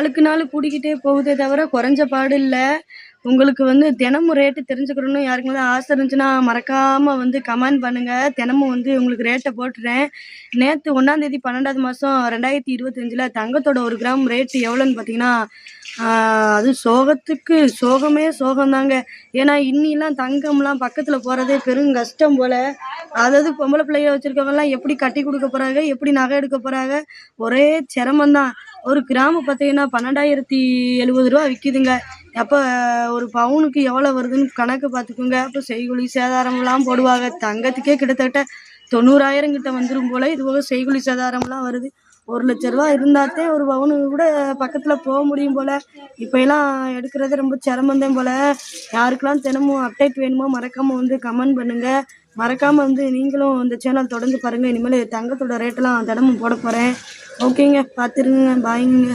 நாளுக்கு நாள் கூடிக்கிட்டே போகுதே தவிர குறைஞ்ச பாடு இல்லை. உங்களுக்கு வந்து தினமும் ரேட்டு தெரிஞ்சுக்கணும்னு யாருக்குமே ஆசை இருந்துச்சுன்னா மறக்காம வந்து கமெண்ட் பண்ணுங்க. தினமும் வந்து உங்களுக்கு ரேட்டை போட்டுறேன். நேற்று ஒன்றாந்தேதி பன்னெண்டாவது மாதம் ரெண்டாயிரத்தி இருபத்தஞ்சில் தங்கத்தோட ஒரு கிராம் ரேட்டு எவ்வளோன்னு பார்த்தீங்கன்னா அது சோகத்துக்கு சோகமே சோகம்தாங்க. ஏன்னா இன்னிலாம் தங்கம்லாம் பக்கத்தில் போகிறதே பெரும் கஷ்டம் போல். அதாவது பொம்பளை பிள்ளைய வச்சுருக்கவங்கலாம் எப்படி கட்டி கொடுக்க போகிறாங்க எப்படி நகை எடுக்க போகிறாங்க ஒரே சிரமந்தான் ஒரு கிராமம் பார்த்தீங்கன்னா பன்னெண்டாயிரத்தி எழுபது ரூபா விற்கிதுங்க அப்போ ஒரு பவுனுக்கு எவ்வளோ வருதுன்னு கணக்கு பார்த்துக்கோங்க அப்போ செய்குலி சேதாரம்லாம் போடுவாங்க. தங்கத்துக்கே கிட்டத்தட்ட தொண்ணூறாயிரம் கிட்ட வந்துடும் போல் இது போக செய்குலி சேதாரம்லாம் வருது. ஒரு லட்ச ரூபா இருந்தாத்தே ஒரு பவுனு கூட பக்கத்தில் போக முடியும் போல். இப்போ எல்லாம் எடுக்கிறது ரொம்ப சிரமந்தேன் போல். யாருக்கெல்லாம் தினமும் அப்டேட் வேணுமோ மறக்காமல் வந்து கமெண்ட் பண்ணுங்கள் மறக்காமல் வந்து நீங்களும் இந்த சேனல் தொடர்ந்து பாருங்கள் இனிமேல் தங்கத்தோட ரேட்டெல்லாம் தினமும் போட போகிறேன் ஓகேங்க பார்த்துருங்க பாய்ங்க